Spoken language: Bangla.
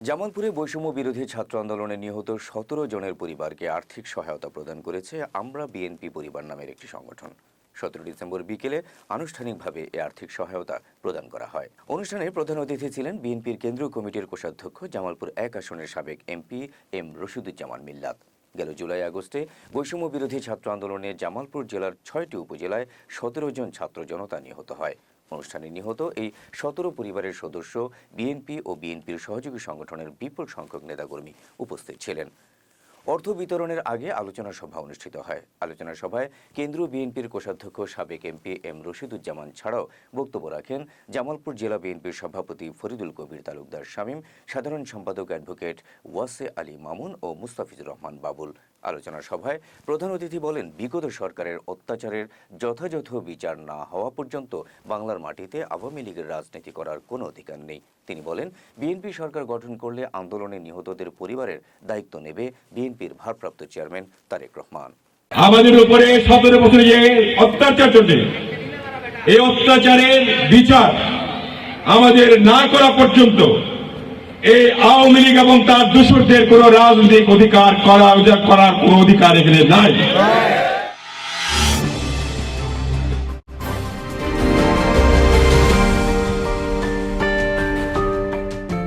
জামালপুরে বৈষম্য বিরোধী ছাত্র আন্দোলনে নিহত সতেরো জনের পরিবারকে আর্থিক সহায়তা প্রদান করেছে আমরা বিএনপি পরিবার নামের একটি সংগঠন। সতেরো ডিসেম্বর বিকেলে আনুষ্ঠানিকভাবে এ আর্থিক সহায়তা প্রদান করা হয়। অনুষ্ঠানে প্রধান অতিথি ছিলেন বিএনপির কেন্দ্রীয় কমিটির কোষাধ্যক্ষ, জামালপুর এক আসনের সাবেক এমপি এম রশিদুজ্জামান মিল্লাত। গেল জুলাই আগস্টে বৈষম্য বিরোধী ছাত্র আন্দোলনে জামালপুর জেলার ছয়টি উপজেলায় সতেরো জন ছাত্র জনতা নিহত হয়। অনুষ্ঠানে নিহত এই সতেরো পরিবারের সদস্য বিএনপি ও বিএনপির সহযোগী সংগঠনের বিপুল সংখ্যক নেতাকর্মী উপস্থিত ছিলেন। অর্থ বিতরণের আগে আলোচনা সভা অনুষ্ঠিত হয়। আলোচনা সভায় কেন্দ্রীয় বিএনপির কোষাধ্যক্ষ সাবেক এমপি এম রশিদুজ্জামান ছাড়াও বক্তব্য রাখেন জামালপুর জেলা বিএনপির সভাপতি ফরিদুল কবির তালুকদার শামীম, সাধারণ সম্পাদক অ্যাডভোকেট ওয়াসে আলী মামুন ও মুস্তাফিজুর রহমান বাবুল। আলোচনা সভায় প্রধান অতিথি বলেন, বিগত সরকারের অত্যাচারের যথাযথ বিচার না হওয়া পর্যন্ত বাংলার মাটিতে আওয়ামী লীগের রাজনীতি করার কোনো অধিকার নেই। তিনি বলেন, বিএনপি সরকার গঠন করলে আন্দোলনে নিহতদের পরিবারের দায়িত্ব নেবে বিএনপির ভারপ্রাপ্ত চেয়ারম্যান তারেক রহমান। আমাদের উপরে সতেরো বছরে যে অত্যাচার চলছে, এই অত্যাচারের বিচার আমাদের না করা পর্যন্ত এই আওয়ামী লীগ এবং তার দূষরদের কোন রাজনৈতিক অধিকার করা, করার কোন অধিকার এখানে নাই।